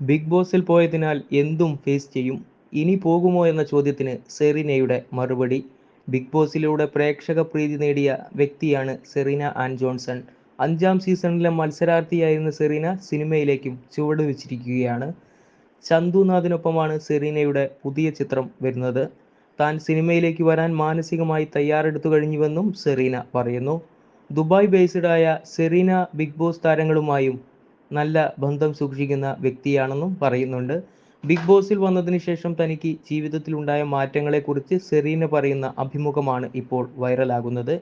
Big ബോസിൽ പോയതിനാൽ എന്തും face ചെയ്യും. ഇനി പോകുമോ എന്ന ചോദ്യത്തിന് സെറീനയുടെ മറുപടി. ബിഗ് ബോസിലൂടെ പ്രേക്ഷക പ്രീതി നേടിയ വ്യക്തിയാണ് സെറീന ആൻഡ് ജോൺസൺ. അഞ്ചാം സീസണിലെ മത്സരാർത്ഥിയായിരുന്ന സെറീന സിനിമയിലേക്കും ചുവട് ചുവടുവെച്ചിരിക്കുകയാണ് ചന്തുനാഥിനൊപ്പമാണ് സെറീനയുടെ പുതിയ ചിത്രം വരുന്നത്. താൻ സിനിമയിലേക്ക് വരാൻ മാനസികമായി തയ്യാറെടുത്തു കഴിഞ്ഞുവെന്നും സെറീന പറയുന്നു. ദുബായ് ബേസ്ഡ് ആയ സെറീന ബിഗ് ബോസ് താരങ്ങളുമായും നല്ല ബന്ധം സൂക്ഷിക്കുന്ന വ്യക്തിയാണെന്നും പറയുന്നുണ്ട്. ബിഗ് ബോസിൽ വന്നതിന് ശേഷം തനിക്ക് ജീവിതത്തിലുണ്ടായ മാറ്റങ്ങളെക്കുറിച്ച് സെറീന പറയുന്ന അഭിമുഖമാണ് ഇപ്പോൾ വൈറലാകുന്നത്.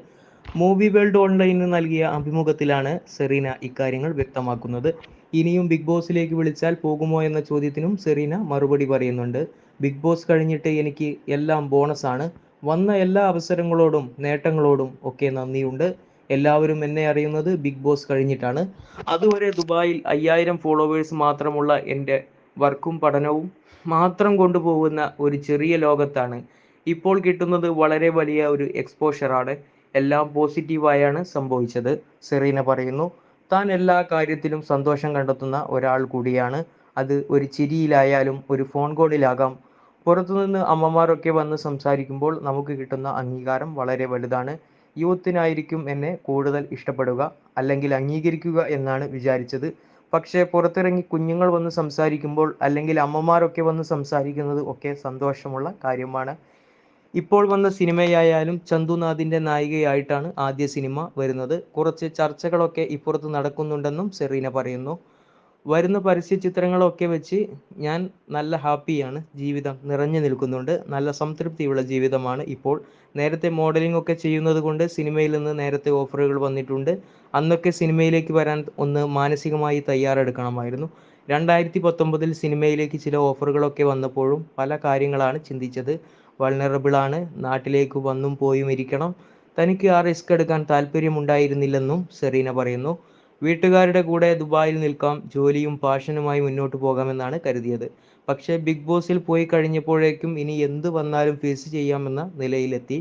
മൂവി വേൾഡ് ഓൺലൈനിന് നൽകിയ അഭിമുഖത്തിലാണ് സെറീന ഇക്കാര്യങ്ങൾ വ്യക്തമാക്കുന്നത്. ഇനിയും ബിഗ് ബോസിലേക്ക് വിളിച്ചാൽ പോകുമോ എന്ന ചോദ്യത്തിനും സെറീന മറുപടി പറയുന്നുണ്ട്. ബിഗ് ബോസ് കഴിഞ്ഞിട്ട് എനിക്ക് എല്ലാം ബോണസാണ്. വന്ന എല്ലാ അവസരങ്ങളോടും നേട്ടങ്ങളോടും ഒക്കെ നന്ദിയുണ്ട്. എല്ലാവരും എന്നെ അറിയുന്നത് ബിഗ് ബോസ് കഴിഞ്ഞിട്ടാണ്. അതുവരെ ദുബായിൽ അയ്യായിരം ഫോളോവേഴ്സ് മാത്രമുള്ള എന്റെ വർക്കും പഠനവും മാത്രം കൊണ്ടുപോകുന്ന ഒരു ചെറിയ ലോകത്താണ്. ഇപ്പോൾ കിട്ടുന്നത് വളരെ വലിയ ഒരു എക്സ്പോഷറാണ് എല്ലാം പോസിറ്റീവായാണ് സംഭവിച്ചത് സെറീന പറയുന്നു. താൻ എല്ലാ കാര്യത്തിലും സന്തോഷം കണ്ടെത്തുന്ന ഒരാൾ കൂടിയാണ്. അത് ഒരു ചിരിയിലായാലും ഒരു ഫോൺ കോളിലാകാം. പുറത്തുനിന്ന് അമ്മമാരൊക്കെ വന്ന് സംസാരിക്കുമ്പോൾ നമുക്ക് കിട്ടുന്ന അംഗീകാരം വളരെ വലുതാണ്. യൂത്തിനായിരിക്കും എന്നെ കൂടുതൽ ഇഷ്ടപ്പെടുക അല്ലെങ്കിൽ അംഗീകരിക്കുക എന്നാണ് വിചാരിച്ചത്. പക്ഷേ പുറത്തിറങ്ങി കുഞ്ഞുങ്ങൾ വന്ന് സംസാരിക്കുമ്പോൾ അല്ലെങ്കിൽ അമ്മമാരൊക്കെ വന്ന് സംസാരിക്കുന്നത് ഒക്കെ സന്തോഷമുള്ള കാര്യമാണ്. ഇപ്പോൾ വന്ന സിനിമയായാലും ചന്തുനാഥിന്റെ നായികയായിട്ടാണ് ആദ്യ സിനിമ വരുന്നത്. കുറച്ച് ചർച്ചകളൊക്കെ ഇപ്പുറത്ത് നടക്കുന്നുണ്ടെന്നും സെറീന പറയുന്നു. വരുന്ന പരസ്യ ചിത്രങ്ങളൊക്കെ വെച്ച് ഞാൻ നല്ല ഹാപ്പിയാണ്. ജീവിതം നിറഞ്ഞു നിൽക്കുന്നുണ്ട്. നല്ല സംതൃപ്തിയുള്ള ജീവിതമാണ് ഇപ്പോൾ. നേരത്തെ മോഡലിംഗ് ഒക്കെ ചെയ്യുന്നത് കൊണ്ട് സിനിമയിൽ നിന്ന് നേരത്തെ ഓഫറുകൾ വന്നിട്ടുണ്ട്. അന്നൊക്കെ സിനിമയിലേക്ക് വരാൻ ഒന്ന് മാനസികമായി തയ്യാറെടുക്കണമായിരുന്നു. രണ്ടായിരത്തി പത്തൊമ്പതിൽ സിനിമയിലേക്ക് ചില ഓഫറുകളൊക്കെ വന്നപ്പോഴും പല കാര്യങ്ങളാണ് ചിന്തിച്ചത്. വൾണറബിളാണ് നാട്ടിലേക്ക് വന്നും പോയും ഇരിക്കണം. തനിക്ക് ആ റിസ്ക് എടുക്കാൻ താല്പര്യമുണ്ടായിരുന്നില്ലെന്നും സെറീന പറയുന്നു. വീട്ടുകാരുടെ കൂടെ ദുബായിൽ നിൽക്കാം ജോലിയും പാഷനുമായി മുന്നോട്ട് പോകാമെന്നാണ് കരുതിയത്. പക്ഷേ ബിഗ് ബോസിൽ പോയി കഴിഞ്ഞപ്പോഴേക്കും ഇനി എന്ത് വന്നാലും ഫേസ് ചെയ്യാമെന്ന നിലയിലെത്തി.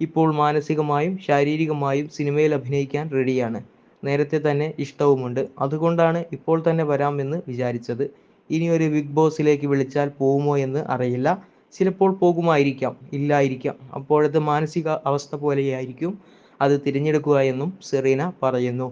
ഇപ്പോൾ മാനസികമായും ശാരീരികമായും സിനിമയിൽ അഭിനയിക്കാൻ റെഡിയാണ് നേരത്തെ തന്നെ ഇഷ്ടവുമുണ്ട്. അതുകൊണ്ടാണ് ഇപ്പോൾ തന്നെ വരാമെന്ന് വിചാരിച്ചത്. ഇനി ഒരു ബിഗ് ബോസിലേക്ക് വിളിച്ചാൽ പോകുമോ എന്ന് അറിയില്ല. ചിലപ്പോൾ പോകുമായിരിക്കാം. ഇല്ലായിരിക്കാം. അപ്പോഴത്തെ മാനസിക അവസ്ഥ പോലെയായിരിക്കും അത് തിരഞ്ഞെടുക്കുക എന്നും സെറീന പറയുന്നു.